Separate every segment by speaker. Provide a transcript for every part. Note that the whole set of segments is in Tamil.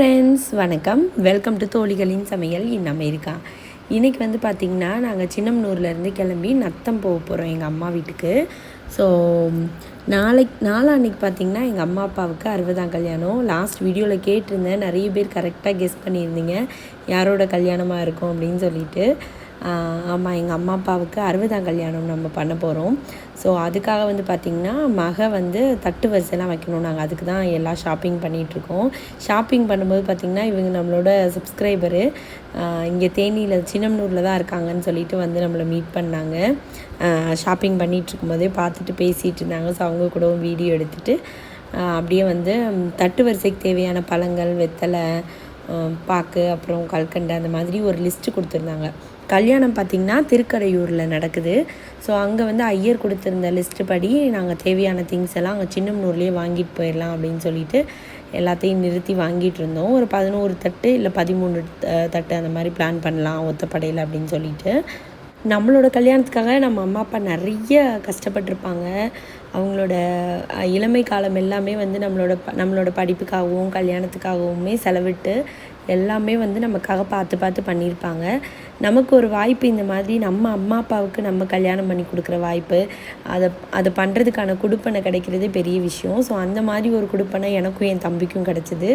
Speaker 1: ஃப்ரெண்ட்ஸ் வணக்கம். வெல்கம் டு தோழிகளின் சமையல் இன் இருக்கா இன்றைக்கி வந்து பார்த்திங்கன்னா நாங்கள் சின்னம்னூர்லேருந்து கிளம்பி நத்தம் போக போகிறோம் எங்கள் அம்மா வீட்டுக்கு. ஸோ நாளைக்கு நாளான்னைக்கு பார்த்திங்கன்னா எங்கள் அம்மா அப்பாவுக்கு அறுபதாம் கல்யாணம். லாஸ்ட் வீடியோவில் கேட்டிருந்தேன். நிறைய பேர் கரெக்டாக கெஸ் பண்ணியிருந்தீங்க. யாரோட கல்யாணமாக இருக்கும் அப்படின்னு சொல்லிட்டு. ஆமாம் எங்கள் அம்மா அப்பாவுக்கு அறுபதாம் கல்யாணம் நம்ம பண்ண போகிறோம் ஸோ அதுக்காக வந்து பார்த்திங்கன்னா மக வந்து தட்டு வரிசைலாம் வைக்கணும். நாங்கள் அதுக்கு தான் எல்லாம் ஷாப்பிங் பண்ணிகிட்ருக்கோம் ஷாப்பிங் பண்ணும்போது பார்த்திங்கன்னா இவங்க நம்மளோட சப்ஸ்கிரைபரு இங்கே தேனியில் சின்னம்னூரில் தான் இருக்காங்கன்னு சொல்லிட்டு வந்து நம்மளை மீட் பண்ணாங்க. ஷாப்பிங் பண்ணிகிட்டு இருக்கும்போதே பார்த்துட்டு பேசிகிட்டு இருந்தாங்க. ஸோ அவங்க கூடவும் வீடியோ எடுத்துகிட்டு அப்படியே வந்து தட்டு வரிசைக்கு தேவையான பழங்கள் வெத்தலை பாக்கு அப்புறம் கல்கண்டு அந்த மாதிரி ஒரு லிஸ்ட்டு கொடுத்துருந்தாங்க. கல்யாணம் பார்த்திங்கன்னா திருக்கடையூரில் நடக்குது. ஸோ அங்கே வந்து ஐயர் கொடுத்துருந்த லிஸ்ட்டு படி நாங்கள் தேவையான திங்ஸ் எல்லாம் அங்கே சின்னம்னூர்லேயே வாங்கிட்டு போயிடலாம் அப்படின்னு சொல்லிட்டு எல்லாத்தையும் நிறுத்தி வாங்கிட்டு இருந்தோம். ஒரு பதினோரு தட்டு இல்லை பதிமூணு தட்டு அந்த மாதிரி பிளான் பண்ணலாம் ஒத்தப்படையில் அப்படின்னு சொல்லிட்டு. நம்மளோட கல்யாணத்துக்காக நம்ம அம்மா அப்பா நிறைய கஷ்டப்பட்டிருப்பாங்க. அவங்களோட இளமை காலம் எல்லாமே வந்து நம்மளோட நம்மளோட படிப்புக்காகவும் கல்யாணத்துக்காகவுமே செலவிட்டு எல்லாமே வந்து நமக்காக பார்த்து பார்த்து பண்ணியிருப்பாங்க. நமக்கு ஒரு வாய்ப்பு இந்த மாதிரி நம்ம அம்மா அப்பாவுக்கு நம்ம கல்யாணம் பண்ணி கொடுக்குற வாய்ப்பு அதை அதை பண்ணுறதுக்கான கொடுப்பனை கிடைக்கிறது பெரிய விஷயம். ஸோ அந்த மாதிரி ஒரு குடுப்பனை எனக்கும் என் தம்பிக்கும் கிடச்சிது.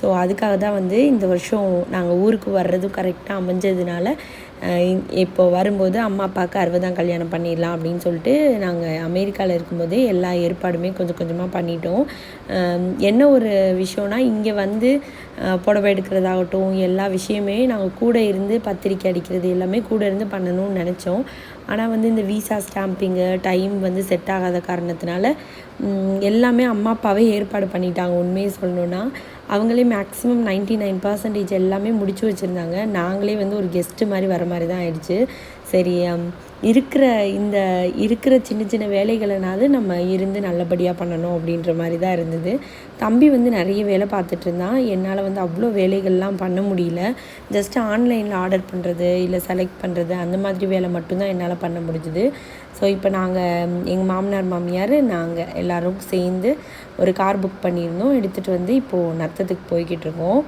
Speaker 1: ஸோ அதுக்காக தான் வந்து இந்த வருஷம் நாங்கள் ஊருக்கு வர்றதும் கரெக்டாக அமைஞ்சதுனால இப்போ வரும்போது அம்மா அப்பாவுக்கு அறுபதாம் கல்யாணம் பண்ணிடலாம் அப்படின்னு சொல்லிட்டு நாங்கள் அமெரிக்காவில் இருக்கும்போதே எல்லா ஏற்பாடுமே கொஞ்சம் கொஞ்சமாக பண்ணிட்டோம். என்ன ஒரு விஷயம்னா இங்கே வந்து புடவை எடுக்கிறதாகட்டும் எல்லா விஷயமே நாங்கள் கூட இருந்து பத்திரிக்கை இது எல்லாமே கூட இருந்து பண்ணணும்னு நினச்சோம். ஆனால் வந்து இந்த விசா ஸ்டாம்பிங்கு டைம் வந்து செட் ஆகாத காரணத்தினால எல்லாமே அம்மா அப்பாவே ஏற்பாடு பண்ணிட்டாங்க. உண்மையை சொல்லணுன்னா அவங்களே மேக்ஸிமம் நைன்ட்டி நைன் பர்சன்டேஜ் எல்லாமே முடிச்சு வச்சுருந்தாங்க. நாங்களே வந்து ஒரு கெஸ்ட்டு மாதிரி வர மாதிரி தான் ஆயிடுச்சு. சரி இருக்கிற இந்த இருக்கிற சின்ன சின்ன வேலைகளைனாவது நம்ம இருந்து நல்லபடியாக பண்ணணும் அப்படின்ற மாதிரி தான் இருந்தது. தம்பி வந்து நிறைய வேலை பார்த்துட்டு இருந்தான். என்னால் வந்து அவ்வளோ வேலைகள்லாம் பண்ண முடியல. ஜஸ்ட் ஆன்லைனில் ஆர்டர் பண்ணுறது இல்லை செலக்ட் பண்ணுறது அந்த மாதிரி வேலை மட்டும்தான் என்னால் பண்ண முடிஞ்சுது. ஸோ இப்போ நாங்கள் எங்கள் மாமனார் மாமியார் நாங்கள் எல்லோரும் சேர்ந்து ஒரு கார் புக் பண்ணியிருந்தோம். எடுத்துகிட்டு வந்து இப்போது நத்தத்துக்கு போய்கிட்டு இருக்கோம்.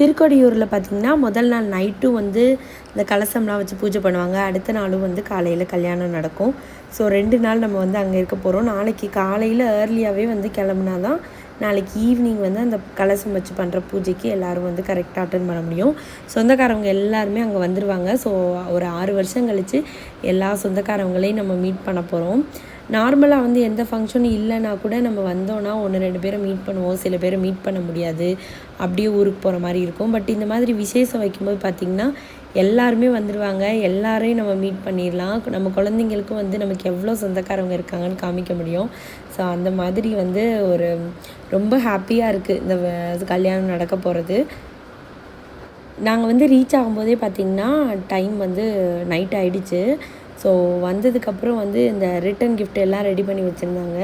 Speaker 1: திருக்கொடியூரில் பார்த்திங்கன்னா முதல் நாள் நைட்டும் வந்து இந்த கலசம்லாம் வச்சு பூஜை பண்ணுவாங்க. அடுத்த நாளும் வந்து காலையில் கல்யாணம் நடக்கும். ஸோ ரெண்டு நாள் நம்ம வந்து அங்கே இருக்க போகிறோம் நாளைக்கு காலையில் ஏர்லியாகவே வந்து கிளம்புனா தான் நாளைக்கு ஈவினிங் வந்து அந்த கலசம் வச்சு பண்ணுற பூஜைக்கு எல்லோரும் வந்து கரெக்டாக அட்டன் பண்ண முடியும். சொந்தக்காரவங்க எல்லாருமே அங்கே வந்துடுவாங்க ஸோ ஒரு ஆறு வருஷம் கழித்து எல்லா சொந்தக்காரவங்களையும் நம்ம மீட் பண்ண போகிறோம் நார்மலாக வந்து எந்த ஃபங்க்ஷனும் இல்லைனா கூட நம்ம வந்தோன்னா ஒன்று ரெண்டு பேரை மீட் பண்ணுவோம் சில பேரை மீட் பண்ண முடியாது. அப்படியே ஊருக்கு போகிற மாதிரி இருக்கும். பட் இந்த மாதிரி விசேஷம் வைக்கும்போது பார்த்திங்கன்னா எல்லாருமே வந்துடுவாங்க எல்லாரையும் நம்ம மீட் பண்ணிடலாம் நம்ம குழந்தைங்களுக்கும் வந்து நமக்கு எவ்வளோ சொந்தக்காரவங்க இருக்காங்கன்னு காமிக்க முடியும். ஸோ அந்த மாதிரி வந்து ஒரு ரொம்ப ஹாப்பியாக இருக்குது இந்த கல்யாணம் நடக்க போகிறது நாங்கள் வந்து ரீச் ஆகும்போதே பார்த்திங்கன்னா டைம் வந்து நைட் ஆகிடுச்சு ஸோ வந்ததுக்கப்புறம் வந்து இந்த ரிட்டன் கிஃப்ட் எல்லாம் ரெடி பண்ணி வச்சுருந்தாங்க.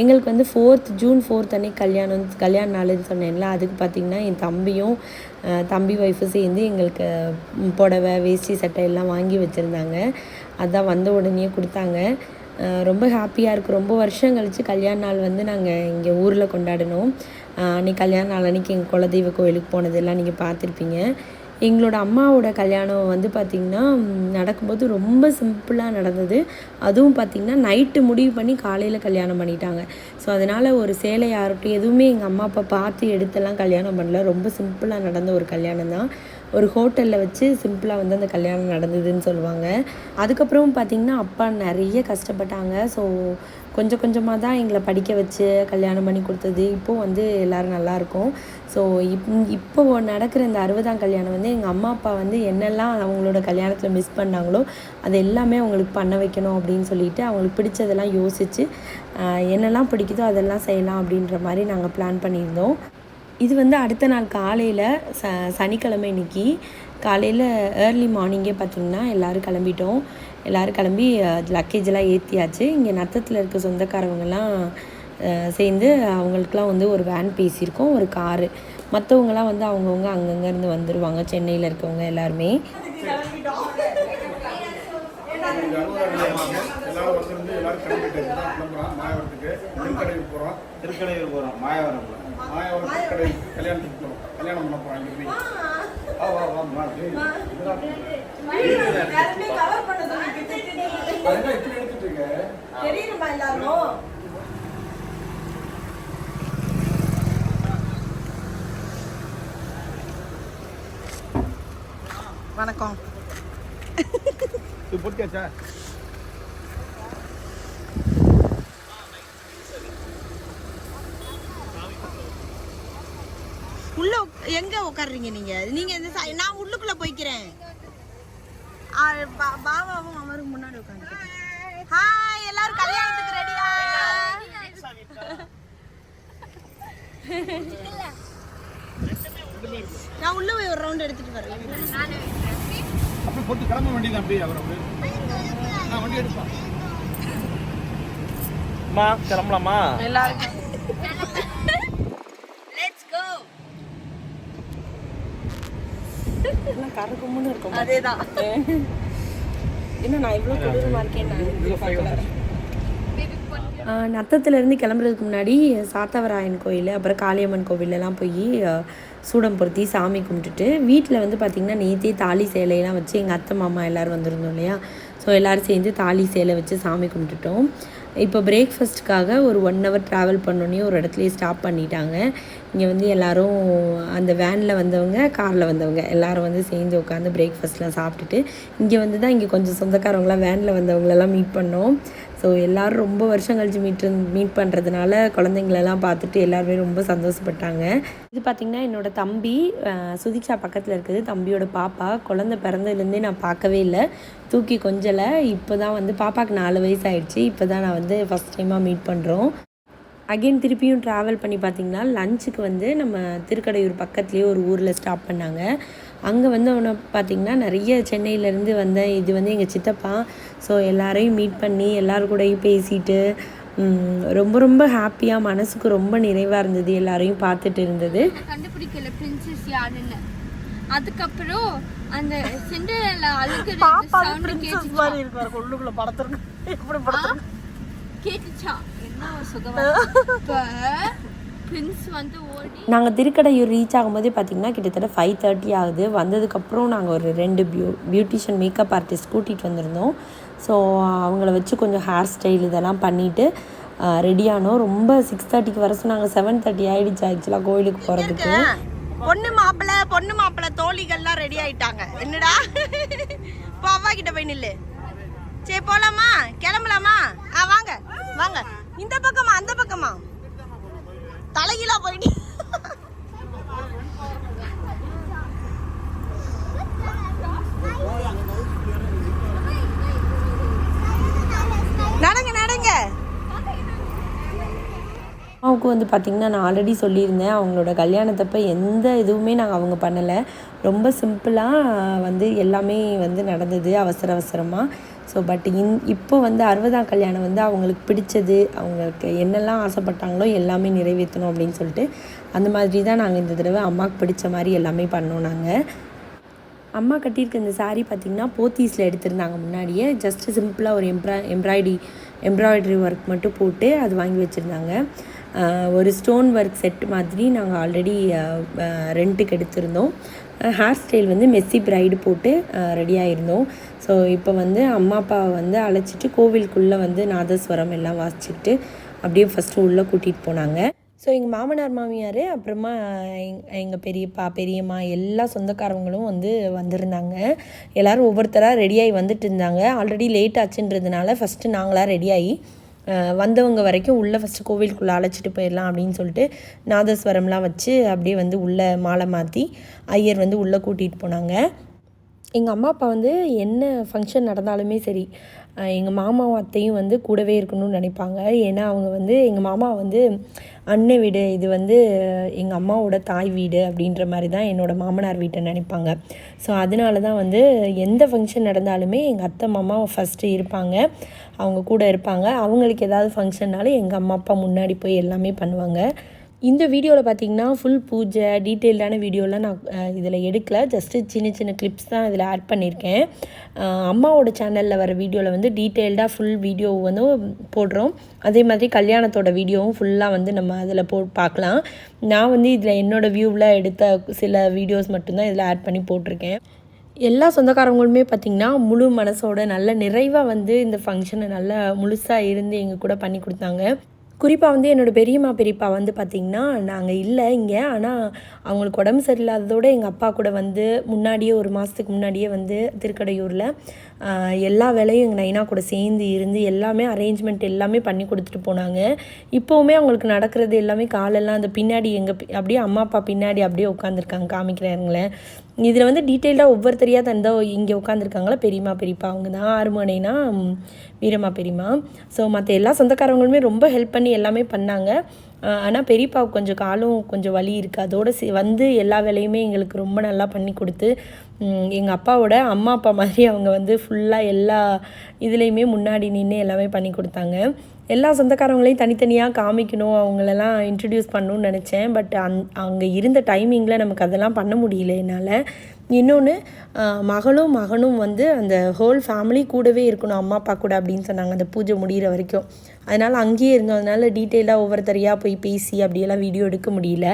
Speaker 1: எங்களுக்கு வந்து ஃபோர்த் ஜூன் ஃபோர்த் அன்னைக்கு கல்யாணம் கல்யாண நாளுன்னு சொன்னேன்ல அதுக்கு பார்த்திங்கன்னா என் தம்பியும் தம்பி ஒய்ஃபும் சேர்ந்து எங்களுக்கு புடவை வேஷ்டி சட்டை எல்லாம் வாங்கி வச்சுருந்தாங்க. அதான் வந்த உடனே கொடுத்தாங்க. ரொம்ப ஹாப்பியாக இருக்குது ரொம்ப வருஷம் கழித்து கல்யாண நாள் வந்து நாங்கள் இங்கே ஊரில் கொண்டாடினோம். அன்றைக்கி கல்யாண நாள் அன்றைக்கி எங்கள் குலதெய்வ கோயிலுக்கு போனதெல்லாம் நீங்கள் பார்த்துருப்பீங்க எங்களோட அம்மாவோட கல்யாணம் வந்து பார்த்திங்கன்னா நடக்கும்போது ரொம்ப சிம்பிளாக நடந்தது. அதுவும் பார்த்திங்கன்னா நைட்டு முடிவு பண்ணி காலையில் கல்யாணம் பண்ணிட்டாங்க. ஸோ அதனால் ஒரு சேலை யார்கிட்டையும் எதுவுமே எங்கள் அம்மா அப்பா பார்த்து எடுத்தெல்லாம் கல்யாணம் பண்ணல. ரொம்ப சிம்பிளாக நடந்த ஒரு கல்யாணம் தான் ஒரு ஹோட்டலில் வச்சு சிம்பிளாக வந்து அந்த கல்யாணம் நடந்ததுன்னு சொல்லுவாங்க. அதுக்கப்புறம் பார்த்திங்கன்னா அப்பா நிறைய கஷ்டப்பட்டாங்க. ஸோ கொஞ்சம் கொஞ்சமாக தான் எங்களை படிக்க வச்சு கல்யாணம் பண்ணி கொடுத்தது. இப்போது வந்து எல்லோரும் நல்லாயிருக்கும் ஸோ இப் இப்போ நடக்கிற இந்த அறுபதாம் கல்யாணம் வந்து எங்கள் அம்மா அப்பா வந்து என்னெல்லாம் அவங்களோட கல்யாணத்தில் மிஸ் பண்ணாங்களோ அது எல்லாமே அவங்களுக்கு பண்ண வைக்கணும் அப்படின்னு சொல்லிட்டு அவங்களுக்கு பிடிச்சதெல்லாம் யோசித்து என்னெல்லாம் பிடிக்குதோ அதெல்லாம் செய்யலாம் அப்படின்ற மாதிரி நாங்கள் பிளான் பண்ணியிருந்தோம். இது வந்து அடுத்த நாள் காலையில் ச சனிக்கிழமை இன்னைக்கு. காலையில் ஏர்லி மார்னிங்கே பார்த்திங்கன்னா எல்லோரும் கிளம்பிட்டோம். எல்லோரும் கிளம்பி லக்கேஜெல்லாம் ஏற்றியாச்சு இங்கே நத்தத்தில் இருக்க சொந்தக்காரவங்கெல்லாம் சேர்ந்து அவங்களுக்குலாம் வந்து ஒரு வேன் பேசியிருக்கோம் ஒரு காரு மற்றவங்களாம் வந்து அவங்கவுங்க அங்கங்கேருந்து வந்துடுவாங்க சென்னையில் இருக்கவங்க எல்லாருமே.
Speaker 2: அறுபதாம் தேதி எல்லாரும் வந்திருந்து எல்லாரும் கிளம்பிட்டு தான் கிளம்புறோம் மாயவரத்துக்கு போகிறோம்
Speaker 3: திருக்கடையூர் போகிறோம்
Speaker 2: மாயவரம் திருக்கடை கல்யாணத்துக்கு போகிறோம் கல்யாணம் பண்ண போகிறோம் அங்கே போய். வா வா வா வா டேய், இதெல்லாம் அதுதான் இப்படி எடுத்துட்டு இருக்க.
Speaker 1: தெரியுமா எல்லாரும்? வணக்கம்.
Speaker 2: இது போட்டியாச்சா
Speaker 1: உள்ள உக்- எங்க உட்காருறீங்க நீங்க? நீங்க இந்த சை- நான் உள்ளுக்குள்ள போய்க்கிறேன். ஆ, பா- பாபாவும் அமரும் முன்னாடி உட்காந்து ஹாய் எல்லாரும் கல்யாணத்துக்கு ரெடியா நான் உள்ள போய் ஒரு ரவுண்ட் எடுத்துட்டு வரேன்.
Speaker 2: அப்படியே போட்டு கிளம்ப வேண்டியது அப்படியே அவர் அப்படியே நான் வண்டி எடுப்பேன்
Speaker 3: அம்மா கிளம்பலாமா?
Speaker 1: எல்லாருக்கும் லெட்ஸ் கோ எல்லாம் கரகும்னு இருக்கும். அதேதான். என்ன நான் இவ்வளோ கொடூரமாக இருக்கேன் நான் நத்தத்துலேருந்து கிளம்புறதுக்கு முன்னாடி சாத்தவராயன் கோயில் அப்புறம் காளியம்மன் கோவிலெலாம் போய் சூடம் பொருத்தி சாமி கும்பிட்டுட்டு வீட்டில் வந்து பார்த்திங்கன்னா நேற்றே தாலி சேலையெல்லாம் வச்சு எங்கள் அத்தை மாமா எல்லோரும் வந்திருந்தோம் இல்லையா? ஸோ எல்லோரும் சேர்ந்து தாலி சேலை வச்சு சாமி கும்பிட்டுட்டோம். இப்போ பிரேக்ஃபாஸ்ட்டுக்காக ஒரு ஒன் ஹவர் ட்ராவல் பண்ணோன்னே ஒரு இடத்துலையே ஸ்டாப் பண்ணிட்டாங்க. இங்கே வந்து எல்லோரும் அந்த வேனில் வந்தவங்க காரில் வந்தவங்க எல்லாரும் வந்து சேர்ந்து உட்காந்து பிரேக்ஃபாஸ்ட்லாம் சாப்பிட்டுட்டு இங்கே வந்து தான் இங்கே கொஞ்சம் சொந்தக்காரவங்களாம் வேனில் வந்தவங்களெல்லாம் மீட் பண்ணோம். ஸோ எல்லோரும் ரொம்ப வருஷம் கழிச்சு மீட் மீட் பண்ணுறதுனால குழந்தைங்களெல்லாம் பார்த்துட்டு எல்லாருமே ரொம்ப சந்தோஷப்பட்டாங்க. இது பார்த்திங்கன்னா என்னோட தம்பி சுதிக்ஷா பக்கத்தில் இருக்குது. தம்பியோட பாப்பா. குழந்தை பிறந்ததுலேருந்தே நான் பார்க்கவே இல்லை. தூக்கி கொஞ்சலை. இப்போ தான் வந்து பாப்பாவுக்கு நாலு வயசு ஆயிடுச்சு இப்போ தான் நான் வந்து ஃபஸ்ட் டைமாக மீட் பண்ணுறோம் அகைன் திருப்பியும் ட்ராவல் பண்ணி பார்த்திங்கன்னா லஞ்சுக்கு வந்து நம்ம திருக்கடையூர் பக்கத்துலேயே ஒரு ஊரில் ஸ்டாப் பண்ணாங்க. அங்கே வந்து அவனை பார்த்திங்கன்னா நிறைய சென்னையிலேருந்து வந்த இது வந்து எங்கள் சித்தப்பா. ஸோ எல்லாரையும் மீட் பண்ணி எல்லாரும் கூடயும் பேசிட்டு ரொம்ப ரொம்ப ஹாப்பியாக மனசுக்கு ரொம்ப நிறைவாக இருந்தது எல்லாரையும் பார்த்துட்டு இருந்தது.
Speaker 4: கண்டுபிடிக்கல பிரின்சஸ் யாருன்னு. அதுக்கப்புறம் அந்த சிண்டரெல்லா அழுகுற சவுண்ட் கேட்டுச்சா?
Speaker 1: உள்ளுக்குள்ள படத்திருக்கு எப்படி
Speaker 4: கேட்டுச்சா? என்ன சுகமா
Speaker 1: நாங்கள் திருக்கடையூர் ரீச் ஆகும்போதே பார்த்திங்கன்னா கிட்டத்தட்ட ஃபைவ் தேர்ட்டி ஆகுது. வந்ததுக்கப்புறம் நாங்கள் ஒரு ரெண்டு பியூ பியூட்டிஷியன் மேக்கப் ஆர்டிஸ்ட் கூட்டிகிட்டு வந்திருந்தோம். ஸோ அவங்கள வச்சு கொஞ்சம் ஹேர் ஸ்டைல் இதெல்லாம் பண்ணிவிட்டு ரெடி ஆனோம். ரொம்ப சிக்ஸ் தேர்ட்டிக்கு வர சொன்னாங்க. செவன் தேர்ட்டி ஆகிடுச்சு ஆக்சுவலாக கோயிலுக்கு போகிறதுக்கு பொண்ணு மாப்பிள்ளை பொண்ணு மாப்பிள்ளை தோழிகள்லாம் ரெடி ஆயிட்டாங்க. என்னடா? இப்போ அவ்வா கிட்ட போய் நில்லு. சரி போலாமா? கிளம்பலாமா? ஆ வாங்க வாங்க. இந்த பக்கமா அந்த பக்கமா? தலைகீழா போயிட்டு. நடங்க நடங்க. அம்மாவுக்கு வந்து பார்த்திங்கன்னா நான் ஆல்ரெடி சொல்லியிருந்தேன் அவங்களோட கல்யாணத்தப்போ எந்த இதுவுமே நாங்கள் அவங்க பண்ணலை. ரொம்ப சிம்பிளாக வந்து எல்லாமே வந்து நடந்தது அவசர அவசரமாக ஸோ பட் இன் இப்போ வந்து அறுபதாம் கல்யாணம் வந்து அவங்களுக்கு பிடிச்சது அவங்களுக்கு என்னெல்லாம் ஆசைப்பட்டாங்களோ எல்லாமே நிறைவேற்றணும் அப்படின்னு சொல்லிட்டு அந்த மாதிரி தான் நாங்கள் இந்த தடவை அம்மாவுக்கு பிடிச்ச மாதிரி எல்லாமே பண்ணோம் நாங்கள் அம்மா கட்டியிருக்க இந்த சாரீ பார்த்திங்கன்னா போத்தீஸில் எடுத்திருந்தாங்க முன்னாடியே. ஜஸ்ட் சிம்பிளாக ஒரு எம்ப்ரா எம்ப்ராய்டி எம்ப்ராய்டரி ஒர்க் மட்டும் போட்டு அது வாங்கி வச்சுருந்தாங்க. ஒரு ஸ்டோன் ஒர்க் செட் மாதிரி நாங்கள் ஆல்ரெடி ரெண்ட்டுக்கு எடுத்திருந்தோம். ஹேர் ஸ்டைல் வந்து மெஸ்ஸி பிரைடு போட்டு ரெடியாயிருந்தோம் ஸோ இப்போ வந்து அம்மா அப்பாவை வந்து அழைச்சிட்டு கோவிலுக்குள்ளே வந்து நாதஸ்வரம் எல்லாம் வாசிச்சுட்டு அப்படியே ஃபஸ்ட்டு உள்ளே கூட்டிகிட்டு போனாங்க. ஸோ எங்கள் மாமனார் மாமியார் அப்புறமா எங் எங்கள் பெரியப்பா பெரியம்மா எல்லா சொந்தக்காரவங்களும் வந்து வந்திருந்தாங்க. எல்லோரும் ஒவ்வொருத்தராக ரெடியாகி வந்துட்டு இருந்தாங்க. ஆல்ரெடி லேட் ஆச்சுன்றதுனால ஃபஸ்ட்டு நாங்களாக ரெடியாகி வந்தவங்க வரைக்கும் உள்ளே ஃபஸ்ட்டு கோவிலுக்குள்ளே அழைச்சிட்டு போயிடலாம் அப்படின்னு சொல்லிட்டு நாதஸ்வரம்லாம் வச்சு அப்படியே வந்து உள்ளே மாலை மாற்றி ஐயர் வந்து உள்ளே கூட்டிகிட்டு போனாங்க. எங்கள் அம்மா அப்பா வந்து என்ன ஃபங்க்ஷன் நடந்தாலுமே சரி எங்கள் மாமாவும் அத்தையும் வந்து கூடவே இருக்கணும்னு நினைப்பாங்க. ஏன்னா அவங்க வந்து எங்கள் மாமா வந்து அண்ணன் வீடு இது வந்து எங்கள் அம்மாவோட தாய் வீடு அப்படின்ற மாதிரி தான் என்னோடய மாமனார் வீட்டை நினைப்பாங்க. ஸோ அதனால தான் வந்து எந்த ஃபங்க்ஷன் நடந்தாலுமே எங்கள் அத்தை மாமா ஃபஸ்ட்டு இருப்பாங்க. அவங்க கூட இருப்பாங்க. அவங்களுக்கு ஏதாவது ஃபங்க்ஷன்னாலும் எங்கள் அம்மா அப்பா முன்னாடி போய் எல்லாமே பண்ணுவாங்க. இந்த வீடியோவில் பார்த்தீங்கன்னா ஃபுல் பூஜை டீட்டெயில்டான வீடியோலாம் நான் இதில் எடுக்கல. ஜஸ்ட்டு சின்ன சின்ன கிளிப்ஸ் தான் இதில் ஆட் பண்ணியிருக்கேன் அம்மாவோட சேனலில் வர வீடியோவில் வந்து டீட்டெயில்டாக ஃபுல் வீடியோ வந்து போடுறோம். அதே மாதிரி கல்யாணத்தோட வீடியோவும் ஃபுல்லாக வந்து நம்ம அதில் போ பார்க்கலாம் நான் வந்து இதில் என்னோடய வியூவில் எடுத்த சில வீடியோஸ் மட்டும்தான் இதில் ஆட் பண்ணி போட்டிருக்கேன். எல்லா சொந்தக்காரங்களுமே பார்த்திங்கன்னா முழு மனசோட நல்ல நிறைவாக வந்து இந்த ஃபங்க்ஷனை நல்லா முழுசாக இருந்து எங்கள் கூட பண்ணி கொடுத்தாங்க. குறிப்பாக வந்து என்னோடய பெரியம்மா பெரியப்பா வந்து பார்த்திங்கன்னா நாங்கள் இல்லை இங்கே. ஆனால் அவங்களுக்கு உடம்பு சரியில்லாததோட எங்கள் அப்பா கூட வந்து முன்னாடியே ஒரு மாதத்துக்கு முன்னாடியே வந்து திருக்கடையூரில் எல்லா வேலையும் எங்கள் நைனா கூட சேர்ந்து இருந்து எல்லாமே அரேஞ்ச்மெண்ட் எல்லாமே பண்ணி கொடுத்துட்டு போனாங்க. இப்போவுமே அவங்களுக்கு நடக்கிறது எல்லாமே காலெல்லாம் அந்த பின்னாடி எங்கள் அப்படியே அம்மா அப்பா பின்னாடி அப்படியே உட்காந்துருக்காங்க காமிக்கிறாருங்களேன் இதில் வந்து டீட்டெயில்டாக ஒவ்வொருத்தரையாக தந்தா இங்கே உட்காந்துருக்காங்களா? பெரியம்மா பெரியப்பா. அவங்க தான் ஆறுமனைனா வீரம்மா பெரியம்மா. ஸோ மற்ற எல்லா சொந்தக்காரங்களுமே ரொம்ப ஹெல்ப் பண்ணி எல்லாமே பண்ணாங்க. ஆனால் பெரியப்பாவுக்கு கொஞ்சம் காலும் கொஞ்சம் வலி இருக்குது அதோடு சே வந்து எல்லா வேலையுமே எங்களுக்கு ரொம்ப நல்லா பண்ணி கொடுத்து எங்கள் அப்பாவோட அம்மா அப்பா மாதிரி அவங்க வந்து ஃபுல்லாக எல்லா இதுலேயுமே முன்னாடி நின்று எல்லாமே பண்ணி கொடுத்தாங்க. எல்லா சொந்தக்காரங்களையும் தனித்தனியாக காமிக்கணும் அவங்களெல்லாம் இன்ட்ரடியூஸ் பண்ணணும்னு நினச்சேன். பட் அந் அங்கே இருந்த டைமிங்கில் நமக்கு அதெல்லாம் பண்ண முடியல என்னால். இன்னொன்று மகளும் மகனும் வந்து அந்த ஹோல் ஃபேமிலி கூடவே இருக்கணும் அம்மா அப்பா கூட அப்படின்னு சொன்னாங்க அந்த பூஜை முடிகிற வரைக்கும். அதனால் அங்கேயே இருந்தோம். அதனால் டீட்டெயிலாக ஒவ்வொருத்தரையாக போய் பேசி அப்படியெல்லாம் வீடியோ எடுக்க முடியல.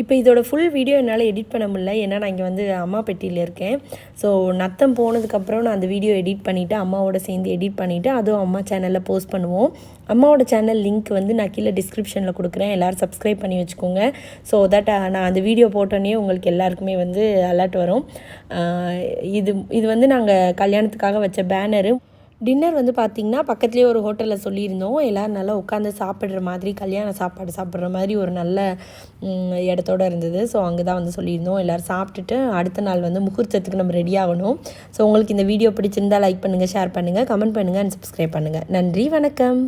Speaker 1: இப்போ இதோட ஃபுல் வீடியோ என்னால் எடிட் பண்ண முடியல. ஏன்னா நான் இங்கே வந்து அம்மா பெட்டியில் இருக்கேன். ஸோ நத்தம் போனதுக்கப்புறம் நான் அந்த வீடியோ எடிட் பண்ணிவிட்டு அம்மாவோட சேர்ந்து எடிட் பண்ணிவிட்டு அதுவும் அம்மா சேனலில் போஸ்ட் பண்ணுவோம். அம்மாவோட சேனல் லிங்க் வந்து நான் கீழே டிஸ்கிரிப்ஷனில் கொடுக்குறேன். எல்லோரும் சப்ஸ்கிரைப் பண்ணி வச்சுக்கோங்க. ஸோ தட் நான் அந்த வீடியோ போட்டோன்னே உங்களுக்கு எல்லாருக்குமே வந்து அலர்ட் வரும். இது இது வந்து நாங்கள் கல்யாணத்துக்காக வச்ச பேனரு டின்னர் வந்து பார்த்திங்கன்னா பக்கத்துலேயே ஒரு ஹோட்டலில் சொல்லியிருந்தோம். எல்லோரும் நல்லா உட்காந்து சாப்பிட்ற மாதிரி கல்யாண சாப்பாடு சாப்பிட்ற மாதிரி ஒரு நல்ல இடத்தோடு இடத்தோட இருந்தது. ஸோ அங்கே தான் வந்து சொல்லியிருந்தோம். எல்லோரும் சாப்பிட்டுட்டு அடுத்த நாள் வந்து முகூர்த்தத்துக்கு நம்ம ரெடி ஆகணும். ஸோ உங்களுக்கு இந்த வீடியோ பிடிச்சிருந்தா லைக் பண்ணுங்கள் ஷேர் பண்ணுங்கள் கமெண்ட் பண்ணுங்கள் அண்ட் சப்ஸ்கிரைப் பண்ணுங்கள் நன்றி வணக்கம்.